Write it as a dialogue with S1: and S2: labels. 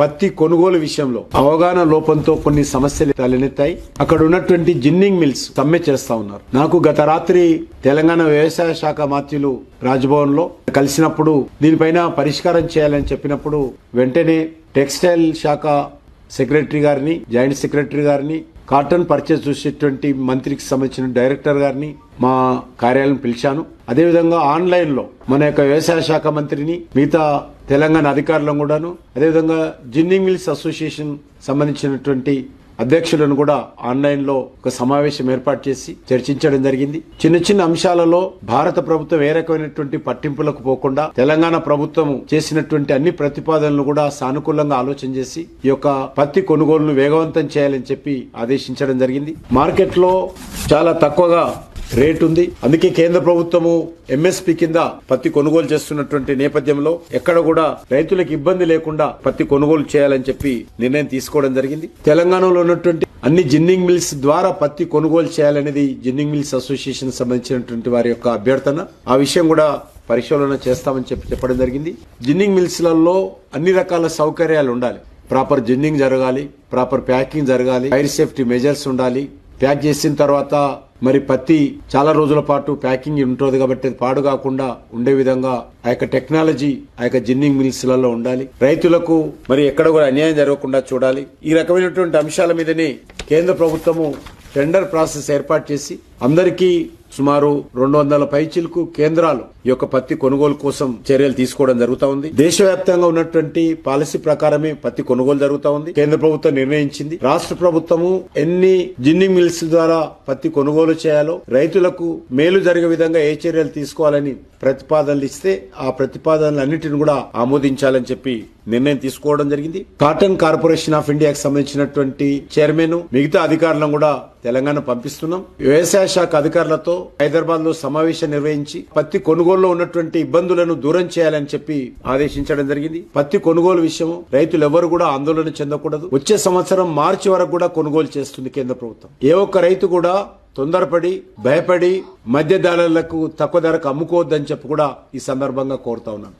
S1: పత్తి కొనుగోలు విషయంలో అవగాహన లోపంతో కొన్ని సమస్యలు తలెత్తాయి. అక్కడ ఉన్నటువంటి జిన్నింగ్ మిల్స్ సమ్మె చేస్తా ఉన్నారు. నాకు గత రాత్రి తెలంగాణ వ్యవసాయ శాఖ మాత్యులు రాజ్భవన్లో కలిసినప్పుడు దీనిపైన పరిష్కారం చేయాలని చెప్పినప్పుడు వెంటనే టెక్స్టైల్ శాఖ సెక్రటరీ గారిని జాయింట్ సెక్రటరీ గారిని కాటన్ పర్చేస్ చూసేటువంటి మంత్రికి సంబంధించిన డైరెక్టర్ గారిని మా కార్యాలయం పిలిచాను. అదేవిధంగా ఆన్లైన్లో మన యొక్క వ్యవసాయ శాఖ మంత్రిని మిగతా తెలంగాణ అధికారులను కూడాను అదేవిధంగా జిన్నింగ్ మిల్స్ అసోసియేషన్ సంబంధించినటువంటి అధ్యక్షులను కూడా ఆన్లైన్లో ఒక సమావేశం ఏర్పాటు చేసి చర్చించడం జరిగింది. చిన్న చిన్న అంశాలలో భారత ప్రభుత్వం ఏ రకమైనటువంటి పట్టింపులకు పోకుండా తెలంగాణ ప్రభుత్వం చేసినటువంటి అన్ని ప్రతిపాదనలు కూడా సానుకూలంగా ఆలోచన చేసి ఈ యొక్క పత్తి కొనుగోలును వేగవంతం చేయాలని చెప్పి ఆదేశించడం జరిగింది. మార్కెట్లో చాలా తక్కువగా రేట్ ఉంది. అందుకే కేంద్ర ప్రభుత్వము ఎంఎస్పి కింద పత్తి కొనుగోలు చేస్తున్నటువంటి నేపథ్యంలో ఎక్కడ కూడా రైతులకు ఇబ్బంది లేకుండా పత్తి కొనుగోలు చేయాలని చెప్పి నిర్ణయం తీసుకోవడం జరిగింది. తెలంగాణలో ఉన్నటువంటి అన్ని జిన్నింగ్ మిల్స్ ద్వారా పత్తి కొనుగోలు చేయాలనేది జిన్నింగ్ మిల్స్ అసోసియేషన్ సంబంధించినటువంటి వారి యొక్క అభ్యర్థన. ఆ విషయం కూడా పరిశోధన చేస్తామని చెప్పి చెప్పడం జరిగింది. జిన్నింగ్ మిల్స్లలో అన్ని రకాల సౌకర్యాలు ఉండాలి. ప్రాపర్ జిన్నింగ్ జరగాలి ప్రాపర్ ప్యాకింగ్ జరగాలి ఫైర్ సేఫ్టీ మెజర్స్ ఉండాలి. ప్యాక్ చేసిన తర్వాత మరి పత్తి చాలా రోజుల పాటు ప్యాకింగ్ ఉంటుంది కాబట్టి అది పాడు కాకుండా ఉండే విధంగా ఆ యొక్క టెక్నాలజీ ఆ యొక్క జిన్నింగ్ మిల్స్లలో ఉండాలి. రైతులకు మరి ఎక్కడ కూడా అన్యాయం జరగకుండా చూడాలి. ఈ రకమైనటువంటి అంశాల మీదనే కేంద్ర ప్రభుత్వము టెండర్ ప్రాసెస్ ఏర్పాటు చేసి అందరికీ సుమారు రెండు వందల పైచిలకు కేంద్రాలు ఈ యొక్క పత్తి కొనుగోలు కోసం చర్యలు తీసుకోవడం జరుగుతా ఉంది. దేశవ్యాప్తంగా ఉన్నటువంటి పాలసీ ప్రకారమే పత్తి కొనుగోలు జరుగుతా ఉంది. కేంద్ర ప్రభుత్వం నిర్ణయించింది. రాష్ట్ర ప్రభుత్వము ఎన్ని జిన్నింగ్ మిల్స్ ద్వారా పత్తి కొనుగోలు చేయాలో రైతులకు మేలు జరిగే విధంగా ఏ చర్యలు తీసుకోవాలని ప్రతిపాదనలు ఇస్తే ఆ ప్రతిపాదనలు అన్నింటిని కూడా ఆమోదించాలని చెప్పి నిర్ణయం తీసుకోవడం జరిగింది. కాటన్ కార్పొరేషన్ ఆఫ్ ఇండియాకి సంబంధించినటువంటి చైర్మన్ మిగతా అధికారులను కూడా తెలంగాణ పంపిస్తున్నాం. వ్యవసాయ శాఖ అధికారులతో హైదరాబాద్లో సమావేశం నిర్వహించి పత్తి కొనుగోలులో ఉన్నటువంటి ఇబ్బందులను దూరం చేయాలని చెప్పి ఆదేశించడం జరిగింది. పత్తి కొనుగోలు విషయం రైతులు ఎవరు కూడా ఆందోళన చెందకూడదు. వచ్చే సంవత్సరం మార్చి వరకు కూడా కొనుగోలు చేస్తుంది కేంద్ర ప్రభుత్వం. ఏ ఒక్క రైతు కూడా తొందరపడి భయపడి మధ్య ధరలకు తక్కువ ధరకు అమ్ముకోవద్దని చెప్పి కూడా ఈ సందర్భంగా కోరుతా ఉన్నాను.